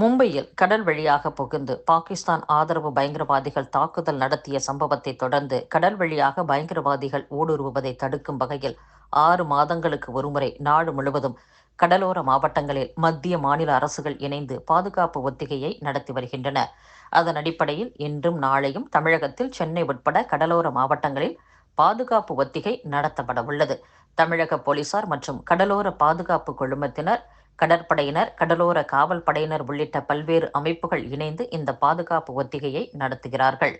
மும்பையில் கடல் வழியாக புகுந்து பாகிஸ்தான் ஆதரவு பயங்கரவாதிகள் தாக்குதல் நடத்திய சம்பவத்தை தொடர்ந்து கடல் வழியாக பயங்கரவாதிகள் ஊடுருவுவதை தடுக்கும் வகையில் ஆறு மாதங்களுக்கு ஒருமுறை நாடு முழுவதும் கடலோர மாவட்டங்களில் மத்திய மாநில அரசுகள் இணைந்து பாதுகாப்பு ஒத்திகையை நடத்தி வருகின்றன. அதன் அடிப்படையில் இன்றும் நாளையும் தமிழகத்தில் சென்னை உட்பட கடலோர மாவட்டங்களில் பாதுகாப்பு ஒத்திகை நடத்தப்பட உள்ளது தமிழக போலீசார் மற்றும் கடலோர பாதுகாப்பு குழுமத்தினர் கடற்படையினர் கடலோர காவல் படையினர் உள்ளிட்ட பல்வேறு அமைப்புகள் இணைந்து இந்த பாதுகாப்பு ஒத்திகையை நடத்துகிறார்கள்.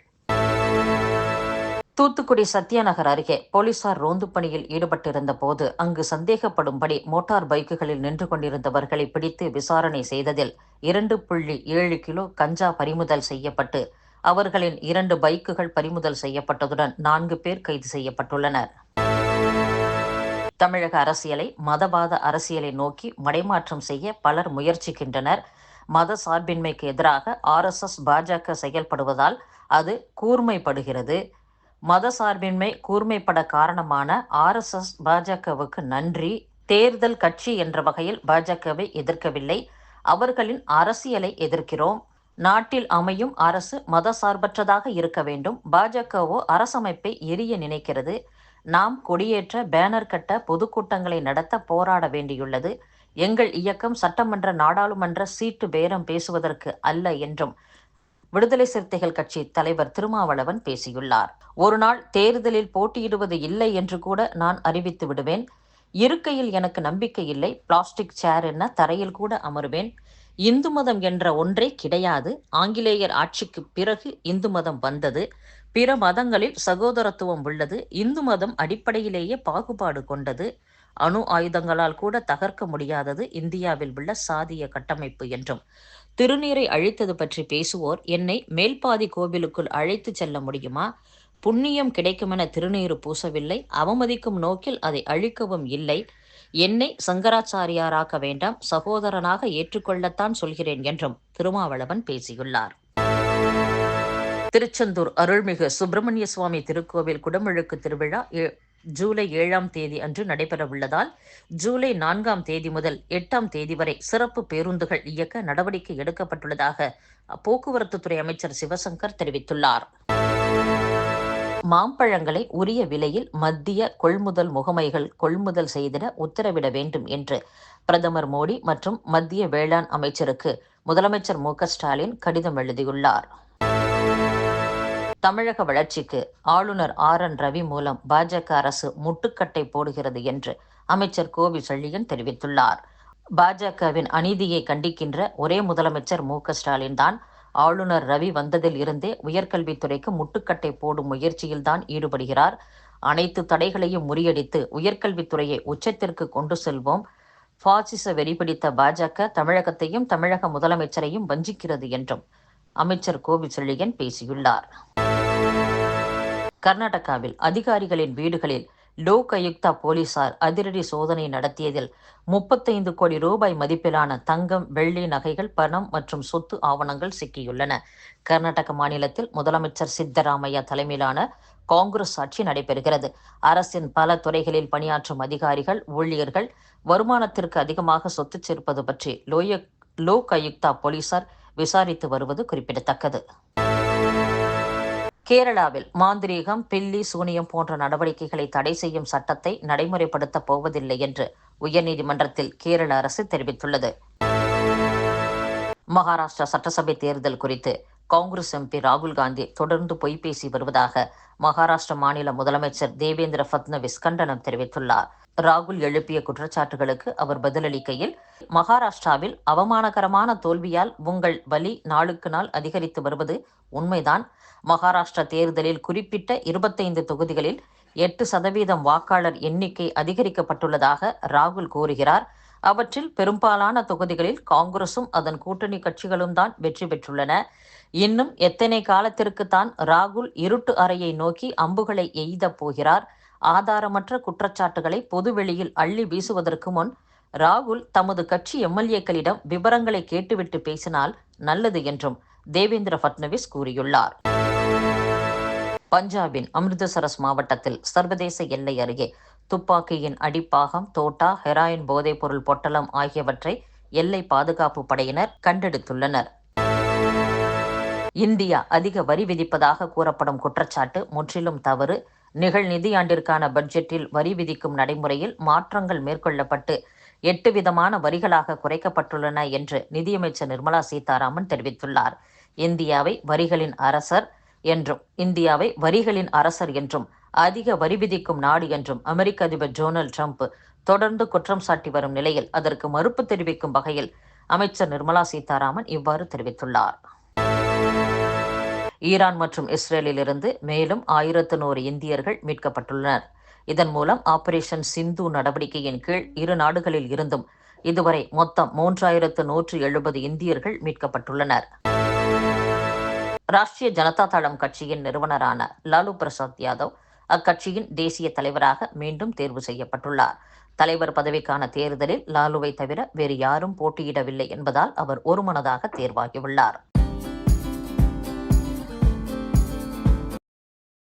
தூத்துக்குடி சத்யாநகர் அருகே போலீசார் ரோந்து பணியில் ஈடுபட்டிருந்த போது அங்கு சந்தேகப்படும்படி மோட்டார் பைக்குகளில் நின்று கொண்டிருந்தவர்களை பிடித்து விசாரணை செய்ததில் இரண்டு புள்ளி ஏழு கிலோ கஞ்சா பறிமுதல் செய்யப்பட்டு அவர்களின் இரண்டு பைக்குகள் பறிமுதல் செய்யப்பட்டதுடன் நான்கு பேர் கைது செய்யப்பட்டுள்ளனர். தமிழக அரசியலை மதவாத அரசியலை நோக்கி மடைமாற்றம் செய்ய பலர் முயற்சிக்கின்றனர். மத சார்பின்மைக்கு எதிராக ஆர்எஸ்எஸ் பாஜக செயல்படுவதால் அது கூர்மைப்படுகிறது. மத சார்பின்மை கூர்மைப்பட காரணமான ஆர்எஸ்எஸ் பாஜகவுக்கு நன்றி. தேர்தல் கட்சி என்ற வகையில் பாஜகவை எதிர்க்கவில்லை. அவர்களின் அரசியலை எதிர்க்கிறோம். நாட்டில் அமையும் அரசு மதசார்பற்றதாக இருக்க வேண்டும். பாஜகவோ அரசமைப்பை எரிய நினைக்கிறது. நாம் கொடியேற்ற பேனர் கட்ட பொதுக்கூட்டங்களை நடத்த போராட வேண்டியுள்ளது. எங்கள் இயக்கம் சட்டமன்ற நாடாளுமன்ற சீட்டு பேரம் பேசுவதற்கு அல்ல என்றும் விடுதலை சிறுத்தைகள் கட்சி தலைவர் திருமாவளவன் பேசியுள்ளார். ஒரு நாள் தேர்தலில் போட்டியிடுவது இல்லை என்று கூட நான் அறிவித்து விடுவேன். இருக்கையில் எனக்கு நம்பிக்கை இல்லை. பிளாஸ்டிக் சேர் என்ன தரையில் கூட அமருவேன். இந்து மதம் என்ற ஒன்றே கிடையாது. ஆங்கிலேயர் ஆட்சிக்கு பிறகு இந்து மதம் வந்தது. பிற மதங்களில் சகோதரத்துவம் உள்ளது. இந்து மதம் அடிப்படையிலேயே பாகுபாடு கொண்டது. அணு ஆயுதங்களால் கூட தகர்க்க முடியாதது இந்தியாவில் உள்ள சாதிய கட்டமைப்பு என்றும். திருநீரை அழித்தது பற்றி பேசுவோர் என்னை மேல்பாதி கோவிலுக்குள் அழைத்து செல்ல முடியுமா? புண்ணியம் கிடைக்குமென திருநீறு பூசவில்லை. அவமதிக்கும் நோக்கில் அதை அழிக்கவும் இல்லை. என்னை சங்கராச்சாரியாராக்க வேண்டாம் சகோதரனாக ஏற்றுக்கொள்ளத்தான் சொல்கிறேன் என்றும் திருமாவளவன் பேசியுள்ளார். திருச்செந்தூர் அருள்மிகு சுப்பிரமணிய சுவாமி திருக்கோவில் குடமுழுக்கு திருவிழா ஜூலை ஏழாம் தேதி அன்று நடைபெறவுள்ளதால் ஜூலை நான்காம் தேதி முதல் எட்டாம் தேதி வரை சிறப்பு பேருந்துகள் இயக்க நடவடிக்கை எடுக்கப்பட்டுள்ளதாக போக்குவரத்துத்துறை அமைச்சர் சிவசங்கர் தெரிவித்துள்ளார். மாம்பழங்களை உரிய விலையில் மத்திய கொள்முதல் முகமைகள் கொள்முதல் செய்திட உத்தரவிட வேண்டும் என்று பிரதமர் மோடி மற்றும் மத்திய வேளாண் அமைச்சருக்கு முதலமைச்சர் மு ஸ்டாலின் கடிதம் எழுதியுள்ளார். தமிழக வளர்ச்சிக்கு ஆளுநர் ஆர் என் ரவி மூலம் பாஜக அரசு முட்டுக்கட்டை போடுகிறது என்று அமைச்சர் கோவி செழியன் தெரிவித்துள்ளார். பாஜகவின் அநீதியை கண்டிக்கின்ற ஒரே முதலமைச்சர் மு ஸ்டாலின் தான் ஆளுநர் ரவி வந்ததில் இருந்தே உயர்கல்வித்துறைக்கு முட்டுக்கட்டை போடும் முயற்சியில்தான் ஈடுபடுகிறார். அனைத்து தடைகளையும் முறியடித்து உயர்கல்வித்துறையை உச்சத்திற்கு கொண்டு செல்வோம். பாசிச வெறிபிடித்த பாஜக தமிழகத்தையும் தமிழக முதலமைச்சரையும் வஞ்சிக்கிறது என்றும் அமைச்சர் கோவிச்செழியன் பேசியுள்ளார். கர்நாடகாவில் அதிகாரிகளின் வீடுகளில் லோகயுக்தா போலீசார் அதிரடி சோதனை நடத்தியதில் முப்பத்தைந்து கோடி ரூபாய் மதிப்பிலான தங்கம் வெள்ளி நகைகள் பணம் மற்றும் சொத்து ஆவணங்கள் சிக்கியுள்ளன. கர்நாடக மாநிலத்தில் முதலமைச்சர் சித்தராமையா தலைமையிலான காங்கிரஸ் ஆட்சி நடைபெறுகிறது. அரசின் பல துறைகளில் பணியாற்றும் அதிகாரிகள் ஊழியர்கள் வருமானத்திற்கு அதிகமாக சொத்து சேர்ப்பது பற்றி லோய லோக் ஆயுக்தா போலீசார் விசாரித்து வருவது குறிப்பிடத்தக்கது. கேரளாவில் மாந்திரீகம் பில்லி சூனியம் போன்ற நடவடிக்கைகளை தடை செய்யும் சட்டத்தை நடைமுறைப்படுத்தப் போவதில்லை என்று உயர்நீதிமன்றத்தில் கேரள அரசு தெரிவித்துள்ளது. மகாராஷ்டிரா சட்டசபை தேர்தல் குறித்து காங்கிரஸ் எம்பி ராகுல் காந்தி தொடர்ந்து பொய் பேசி வருவதாக மகாராஷ்டிர மாநில முதலமைச்சர் தேவேந்திர பட்னவிஸ் கண்டனம் தெரிவித்துள்ளார். ராகுல் எழுப்பிய குற்றச்சாட்டுகளுக்கு அவர் பதிலளிக்கையில் மகாராஷ்டிராவில் அவமானகரமான தோல்வியால் உங்கள் வலி நாளுக்கு நாள் அதிகரித்து வருவது உண்மைதான். மகாராஷ்டிரா தேர்தலில் குறிப்பிட்ட இருபத்தைந்து தொகுதிகளில் எட்டு சதவீதம் வாக்காளர் எண்ணிக்கை அதிகரிக்கப்பட்டுள்ளதாக ராகுல் கூறுகிறார். அவற்றில் பெரும்பாலான தொகுதிகளில் காங்கிரசும் அதன் கூட்டணி கட்சிகளும் தான் வெற்றி பெற்றுள்ளன. இன்னும் எத்தனை காலத்திற்கு தான் ராகுல் இருட்டு அறையை நோக்கி அம்புகளை எய்தப் போகிறார்? ஆதாரமற்ற குற்றச்சாட்டுகளை பொதுவெளியில் அள்ளி வீசுவதற்கு முன் ராகுல் தமது கட்சி எம்எல்ஏக்களிடம் விவரங்களை கேட்டுவிட்டு பேசினால் நல்லது என்றும் தேவேந்திர பட்னவிஸ் கூறியுள்ளார். பஞ்சாபின் அமிர்தசரஸ் மாவட்டத்தில் சர்வதேச எல்லை அருகே துப்பாக்கியின் அடிப்பாகம் தோட்டா ஹெராயின் போதைப்பொருள் பொட்டலம் ஆகியவற்றை எல்லை பாதுகாப்பு படையினர் கண்டெடுத்துள்ளனர். இந்தியா அதிக வரி விதிப்பதாக கூறப்படும் குற்றச்சாட்டு முற்றிலும் தவறு. நிகழ் நிதியாண்டிற்கான பட்ஜெட்டில் வரி விதிக்கும் நடைமுறையில் மாற்றங்கள் மேற்கொள்ளப்பட்டு எட்டு விதமான வரிகளாக குறைக்கப்பட்டுள்ளன என்று நிதியமைச்சர் நிர்மலா சீதாராமன் தெரிவித்துள்ளார். இந்தியாவை வரிகளின் அரசர் என்றும் இந்தியாவை வரிகளின் அரசர் என்றும் அதிக வரி விதிக்கும் நாடு என்றும் அமெரிக்க அதிபர் டொனால்டு ட்ரம்ப் தொடர்ந்து குற்றம் சாட்டி வரும் நிலையில் அதற்கு மறுப்பு தெரிவிக்கும் வகையில் அமைச்சர் நிர்மலா சீதாராமன் இவ்வாறு தெரிவித்துள்ளார். ஈரான் மற்றும் இஸ்ரேலிலிருந்து மேலும் ஆயிரத்து நூறு இந்தியர்கள் மீட்கப்பட்டுள்ளனர். இதன் மூலம் ஆபரேஷன் சிந்து நடவடிக்கையின் கீழ் இரு நாடுகளில் இருந்தும் இதுவரை மொத்தம் மூன்றாயிரத்து நூற்று எழுபது இந்தியர்கள் மீட்கப்பட்டுள்ளனர். ராஷ்டிரிய ஜனதா தளம் கட்சியின் நிறுவனரான லாலு பிரசாத் யாதவ் அக்கட்சியின் தேசிய தலைவராக மீண்டும் தேர்வு செய்யப்பட்டுள்ளார். தலைவர் பதவிக்கான தேர்தலில் லாலுவை தவிர வேறு யாரும் போட்டியிடவில்லை என்பதால் அவர் ஒருமனதாக தேர்வாகியுள்ளார்.